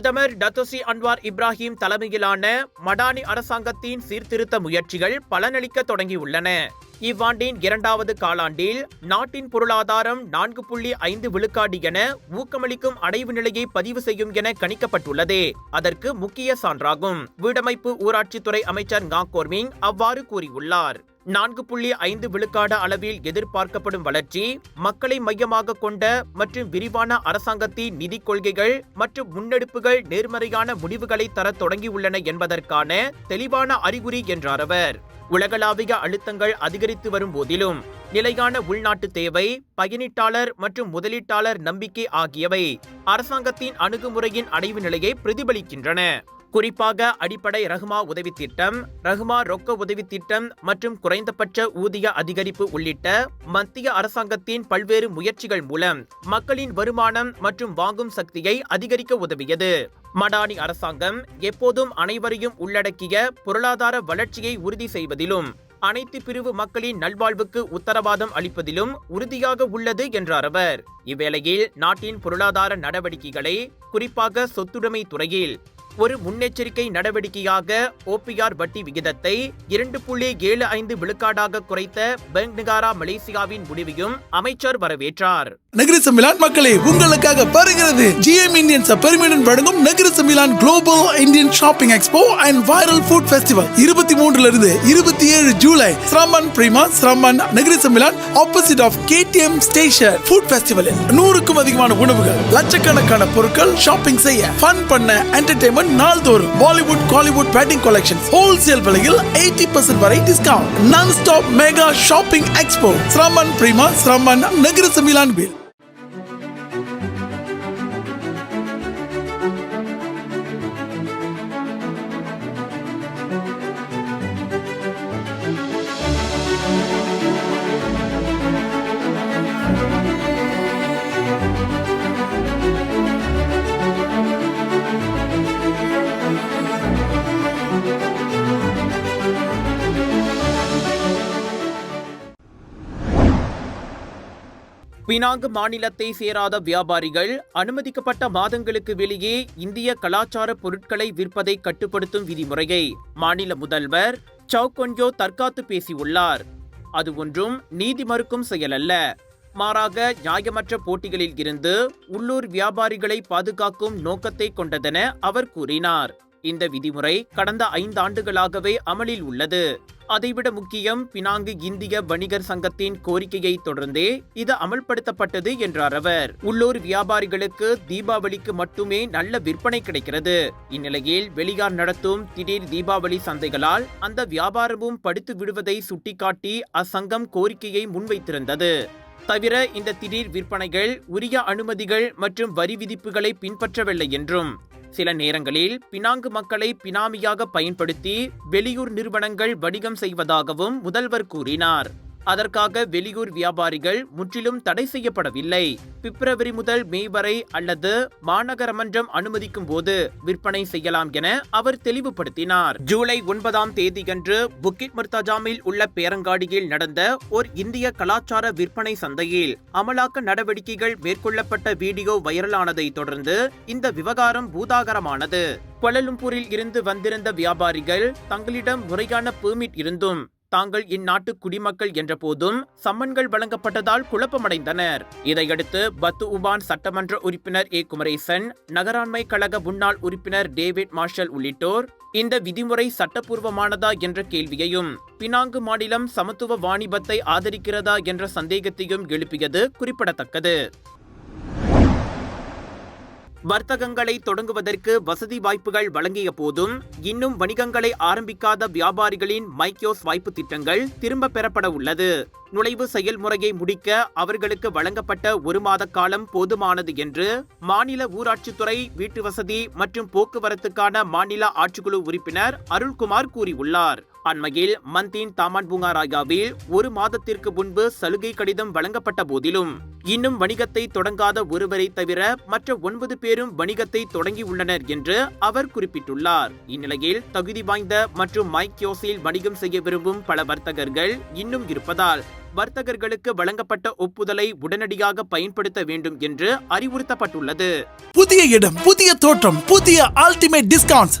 பிரதமர் டத்தோசி Anwar Ibrahim தலைமையிலான மடானி அரசாங்கத்தின் சீர்திருத்த முயற்சிகள் பலனளிக்க தொடங்கியுள்ளன. இவ்வாண்டின் இரண்டாவது காலாண்டில் நாட்டின் பொருளாதாரம் நான்கு புள்ளி ஐந்து விழுக்காடு என ஊக்கமளிக்கும் அடைவு நிலையை பதிவு செய்யும் என கணிக்கப்பட்டுள்ளது. அதற்கு முக்கிய சான்றாகும். வீடமைப்பு ஊராட்சித்துறை அமைச்சர் ngா கோர்மிங் அவ்வாறு கூறியுள்ளார். நான்கு புள்ளி ஐந்து விழுக்காடு அளவில் எதிர்பார்க்கப்படும் வளர்ச்சி மக்களை மையமாக கொண்ட மற்றும் விரிவான அரசாங்கத்தின் நிதிக் கொள்கைகள் மற்றும் முன்னெடுப்புகள் நேர்மறையான முடிவுகளை தர தொடங்கியுள்ளன என்பதற்கான தெளிவான அறிகுறி என்றார் அவர். உலகளாவிய அழுத்தங்கள் அதிகரித்து வரும் போதிலும் நிலையான உள்நாட்டு தேவை பயனீட்டாளர் மற்றும் முதலீட்டாளர் நம்பிக்கை ஆகியவை அரசாங்கத்தின் அணுகுமுறையின் அடைவு நிலையை பிரதிபலிக்கின்றன. குறிப்பாக அடிப்படை ரஹ்மா உதவி திட்டம் ரஹ்மா ரொக்க உதவி திட்டம் மற்றும் குறைந்தபட்ச ஊதிய அதிகரிப்பு உள்ளிட்ட மத்திய அரசாங்கத்தின் பல்வேறு முயற்சிகள் மூலம் மக்களின் வருமானம் மற்றும் வாங்கும் சக்தியை அதிகரிக்க உதவியது. மடானி அரசாங்கம் எப்போதும் அனைவரையும் உள்ளடக்கிய பொருளாதார வளர்ச்சியை உறுதி செய்வதிலும் அனைத்து பிரிவு மக்களின் நல்வாழ்வுக்கு உத்தரவாதம் அளிப்பதிலும் உறுதியாக உள்ளது என்றார் அவர். இவ்வேளையில் நாட்டின் பொருளாதார நடவடிக்கைகளை குறிப்பாக சொத்துடைமை துறையில் ஒரு முன்னெச்சரிக்கை நடவடிக்கையாக ஓபிஆர் வட்டி விகிதத்தை இரண்டு புள்ளி ஏழு ஐந்து விழுக்காடாக குறைத்த பெங்க் நிகாரா மலேசியாவின் முடிவையும் அமைச்சர் வரவேற்றார். நகர சமிலான் மக்களே உங்களுக்காக வருகிறது ஜிஎம் இந்தியன்ஸ் பெருமிடன் வழங்கும் நகர சமிலான் global Indian shopping expo and viral food festival இருபத்தி மூன்றுல இருந்து இருபத்தி ஏழு ஜூலை ஸ்ரமன் பிரிமா ஸ்ரமன் நகர சமிலான் opposite of KTM station food ஃபெஸ்டிவலில் நூறுக்கும் அதிகமான உணவுகள் லட்சக்கணக்கான பொருட்கள் ஷாப்பிங் செய்ய ஃபன் பண்ண என்டர்டைன்மெண்ட் நாள்தோறும் Bollywood Kollywood batting collections wholesale விலையில் எயிட்டி பர்சன்ட் வரை discount non stop mega shopping expo ஸ்ரமன் பிரிமா ஸ்ரமன் நகர சமிலான் பில் பினாங்கு மாநிலத்தை சேராத வியாபாரிகள் அனுமதிக்கப்பட்ட மாதங்களுக்கு வெளியே இந்திய கலாச்சார பொருட்களை விற்பதை கட்டுப்படுத்தும் விதிமுறையை மாநில முதல்வர் சவுகொன்யோ தற்காத்து பேசியுள்ளார். அது ஒன்றும் நீதி மறுக்கும் செயலல்ல மாறாக நியாயமற்ற போட்டிகளில் இருந்து உள்ளூர் வியாபாரிகளை பாதுகாக்கும் நோக்கத்தை கொண்டதென அவர் கூறினார். இந்த விதிமுறை கடந்த ஐந்தாண்டுகளாகவே அமலில் உள்ளது. அதைவிட முக்கியம் பினாங்கு இந்திய வணிகர் சங்கத்தின் கோரிக்கையை தொடர்ந்தே இது அமல்படுத்தப்பட்டது என்றார் அவர். உள்ளூர் வியாபாரிகளுக்கு தீபாவளிக்கு மட்டுமே நல்ல விற்பனை கிடைக்கிறது. இந்நிலையில் வெளியார் நடத்தும் திடீர் தீபாவளி சந்தைகளால் அந்த வியாபாரமும் படுத்து விடுவதை சுட்டிக்காட்டி அச்சங்கம் கோரிக்கையை முன்வைத்திருந்தது. தவிர இந்த திடீர் விற்பனைகள் உரிய அனுமதிகள் மற்றும் வரி விதிப்புகளை பின்பற்றவில்லை என்றும் சில நேரங்களில் பினாங்கு மக்களை பினாமியாக பயன்படுத்தி வெளியூர் நிறுவனங்கள் வணிகம் செய்வதாகவும் முதல்வர் கூறினார். அதற்காக வெளியூர் வியாபாரிகள் முற்றிலும் தடை செய்யப்படவில்லை. பிப்ரவரி முதல் மே வரை அல்லது மாநகர மன்றம் அனுமதிக்கும் போது விற்பனை செய்யலாம் என அவர் தெளிவுபடுத்தினார். ஜூலை ஒன்பதாம் தேதியன்று புக்கிட் முர்தாஜாமில் உள்ள பேரங்காடியில் நடந்த ஓர் இந்திய கலாச்சார விற்பனை சந்தையில் அமலாக்க நடவடிக்கைகள் மேற்கொள்ளப்பட்ட வீடியோ வைரலானதை தொடர்ந்து இந்த விவகாரம் பூதாகரமானது. கொலலும்பூரில் இருந்து வந்திருந்த வியாபாரிகள் தங்களிடம் முறையான பெர்மிட் இருந்தும் தாங்கள் இந்நாட்டு குடிமக்கள் என்ற போதும் சம்மன்கள் வழங்கப்பட்டதால் குழப்பமடைந்தனர். இதையடுத்து பத்து உபான் சட்டமன்ற உறுப்பினர் ஏ. குமரேசன் நகராண்மை கழக முன்னாள் உறுப்பினர் டேவிட் மார்ஷல் உள்ளிட்டோர் இந்த விதிமுறை சட்டப்பூர்வமானதா என்ற கேள்வியையும் பினாங்கு மாநிலம் சமத்துவ வாணிபத்தை ஆதரிக்கிறதா என்ற சந்தேகத்தையும் எழுப்பியது குறிப்பிடத்தக்கது. வர்த்தகங்களை தொடங்குவதற்கு வசதி வாய்ப்புகள் வழங்கிய போதும் இன்னும் வணிகங்களை ஆரம்பிக்காத வியாபாரிகளின் மைக்யோஸ் வாய்ப்பு திட்டங்கள் திரும்ப பெறப்பட உள்ளது. நுழைவு செயல்முறையை முடிக்க அவர்களுக்கு வழங்கப்பட்ட ஒரு மாத காலம் போதுமானது என்று மாநில ஊராட்சித்துறை வீட்டு வசதி மற்றும் போக்குவரத்துக்கான மாநில ஆட்சிக்குழு உறுப்பினர் அருள்குமார் கூறியுள்ளார். அண்மையில் மந்தின் தாமான் பூங்காராயாவில் ஒரு மாதத்திற்கு முன்பு சலுகை கடிதம் வழங்கப்பட்ட போதிலும் இன்னும் வணிகத்தை தொடங்காத ஒருவரை தவிர மற்ற ஒன்பது பேரும் வணிகத்தை தொடங்கியுள்ளனர் என்று அவர் குறிப்பிட்டுள்ளார். இந்நிலையில் தகுதி வாய்ந்த மற்றும் மைக்யோசில் வணிகம் செய்ய விரும்பும் பல வர்த்தகர்கள் இன்னும் இருப்பதால் வர்த்தகர்களுக்கு வழங்கப்பட்ட ஒப்புதலை உடனடியாக பயன்படுத்த வேண்டும் என்று அறிவுறுத்தப்பட்டுள்ளது. புதிய இடம் புதிய தோற்றம் புதிய அல்டிமேட் டிஸ்கவுண்ட்ஸ்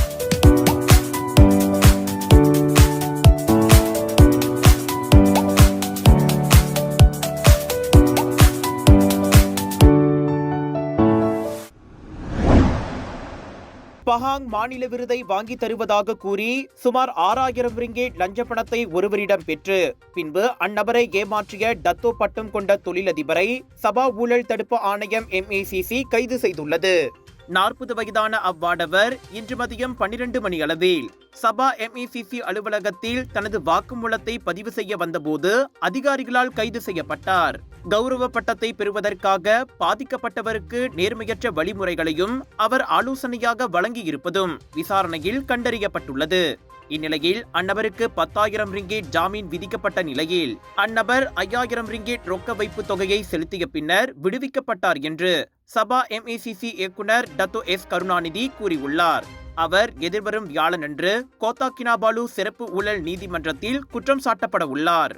பஹாங் மாநில விருதை வாங்கி தருவதாக கூறி சுமார் ஆறாயிரம் ரிங்கேட் லஞ்ச பணத்தை ஒருவரிடம் பெற்று பின்பு அந்நபரை ஏமாற்றிய டத்தோ பட்டம் கொண்ட தொழிலதிபரை சபா ஊழல் தடுப்பு ஆணையம் எம்ஏசிசி கைது செய்துள்ளது. நாற்பது வயதான அவ்வாடவர் இன்று மதியம் பன்னிரண்டு மணி அளவில் சபா எம்ஏசிசி அலுவலகத்தில் தனது வாக்குமூலத்தை பதிவு செய்ய வந்தபோது அதிகாரிகளால் கைது செய்யப்பட்டார். கௌரவ பட்டத்தை பெறுவதற்காக பாதிக்கப்பட்டவருக்கு நேர்மையற்ற வழிமுறைகளையும் அவர் ஆலோசனையாக வழங்கியிருப்பதும் விசாரணையில் கண்டறியப்பட்டுள்ளது. இந்நிலையில் அந்நபருக்கு பத்தாயிரம் ரிங்கேட் ஜாமீன் விதிக்கப்பட்ட நிலையில் அந்நபர் ஐயாயிரம் ரிங்கேட் ரொக்க வைப்பு தொகையை செலுத்திய பின்னர் விடுவிக்கப்பட்டார் என்று சபா எம்ஏசிசி இயக்குனர் டத்தோ எஸ் கருணாநிதி கூறியுள்ளார். அவர் எதிர்வரும் வியாழனன்று கோத்தா கினாபாலு சிறப்பு ஊழல் நீதிமன்றத்தில் குற்றம் சாட்டப்பட உள்ளார்.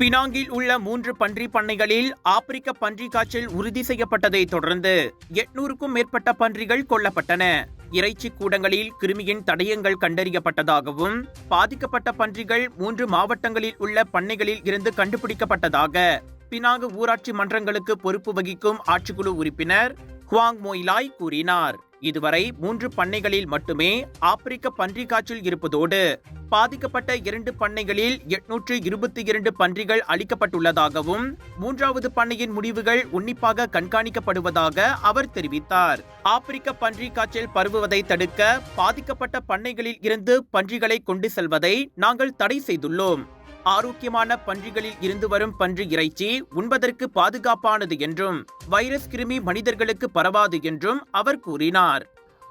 பினாங்கில் உள்ள மூன்று பன்றி பண்ணைகளில் ஆப்பிரிக்க பன்றி காய்ச்சல் உறுதி செய்யப்பட்டதை தொடர்ந்து எட்நூறுக்கும் மேற்பட்ட பன்றிகள் கொல்லப்பட்டன. இறைச்சி கூடங்களில் கிருமியின் தடயங்கள் கண்டறியப்பட்டதாகவும் பாதிக்கப்பட்ட பன்றிகள் மூன்று மாவட்டங்களில் உள்ள பண்ணைகளில் இருந்து கண்டுபிடிக்கப்பட்டதாக பினாங்கு ஊராட்சி மன்றங்களுக்கு பொறுப்பு வகிக்கும் ஆட்சிக்குழு உறுப்பினர் ஹுவாங் மொய்லாய் கூறினார். இதுவரை மூன்று பண்ணைகளில் மட்டுமே ஆப்பிரிக்க பன்றி காய்ச்சல் இருப்பதோடு பாதிக்கப்பட்ட இரண்டு பண்ணைகளில் எட்நூற்று இருபத்தி இரண்டு பன்றிகள் அளிக்கப்பட்டுள்ளதாகவும் மூன்றாவது பண்ணையின் முடிவுகள் உன்னிப்பாக கண்காணிக்கப்படுவதாக அவர் தெரிவித்தார். ஆப்பிரிக்க பன்றி காய்ச்சல் பரவுவதை தடுக்க பாதிக்கப்பட்ட பண்ணைகளில் இருந்து பன்றிகளை கொண்டு செல்வதை நாங்கள் தடை செய்துள்ளோம். ஆரோக்கியமான பன்றிகளில் இருந்து வரும் பன்றி இறைச்சி உண்பதற்கு பாதுகாப்பானது என்றும் வைரஸ் கிருமி மனிதர்களுக்கு பரவாது என்றும் அவர் கூறினார்.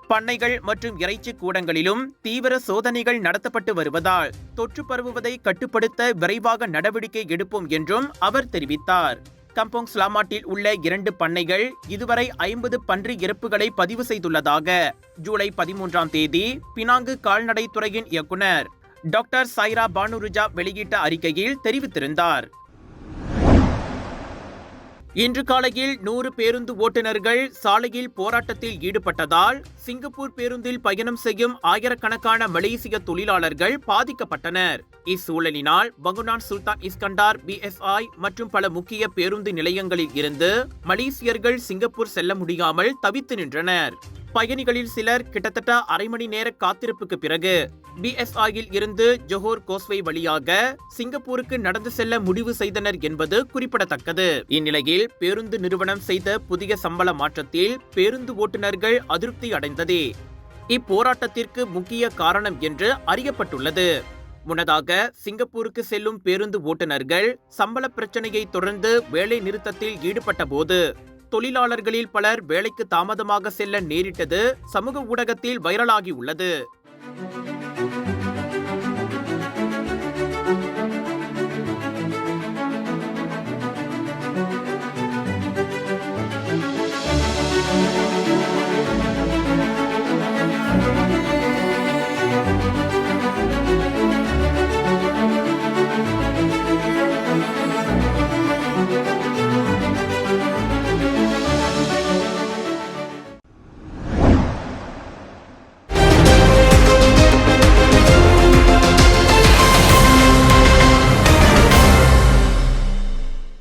பண்ணைகள் மற்றும் இறைச்சி கூடங்களிலும் தீவிர சோதனைகள் நடத்தப்பட்டு வருவதால் தொற்று பரவுவதை கட்டுப்படுத்த விரைவாக நடவடிக்கை எடுப்போம் என்றும் அவர் தெரிவித்தார். கம்போங் ஸ்லாமாட்டில் உள்ள இரண்டு பண்ணைகள் இதுவரை ஐம்பது பன்றி இறப்புகளை பதிவு செய்துள்ளதாக ஜூலை பதிமூன்றாம் தேதி பினாங்கு கால்நடைத்துறையின் இயக்குனர் டாக்டர் சைரா பானுருஜா வெளியிட்ட அறிக்கையில் தெரிவித்திருந்தார். இன்று காலையில் நூறு பேருந்து ஓட்டுநர்கள் சாலையில் போராட்டத்தில் ஈடுபட்டதால் சிங்கப்பூர் பேருந்தில் பயணம் செய்யும் ஆயிரக்கணக்கான மலேசிய தொழிலாளர்கள் பாதிக்கப்பட்டனர். இச்சூழலினால் பங்குனான் சுல்தான் இஸ்கண்டார் பிஎஸ்ஐ மற்றும் பல முக்கிய பேருந்து நிலையங்களில் இருந்து மலேசியர்கள் சிங்கப்பூர் செல்ல முடியாமல் தவித்து நின்றனர். பயணிகளில் சிலர் கிட்டத்தட்ட அரை மணி நேர காத்திருப்புக்கு பிறகு பிஎஸ்ஐயில் இருந்து ஜொஹோர் கோஸ்வே வழியாக சிங்கப்பூருக்கு நடந்து செல்ல முடிவு செய்தனர் என்பது குறிப்பிடத்தக்கது. இந்நிலையில் பேருந்து நிறுவனம் செய்த புதிய சம்பள மாற்றத்தில் பேருந்து ஓட்டுநர்கள் அதிருப்தி அடைந்ததே. இப்போராட்டத்திற்கு முக்கிய காரணம் என்று அறியப்பட்டுள்ளது. முன்னதாக சிங்கப்பூருக்கு செல்லும் பேருந்து ஓட்டுநர்கள் சம்பள பிரச்சனையை தொடர்ந்து வேலை நிறுத்தத்தில் ஈடுபட்ட போது தொழிலாளர்களில் பலர் வேலைக்கு தாமதமாக செல்ல நேரிட்டது சமூக ஊடகத்தில் வைரலாகியுள்ளது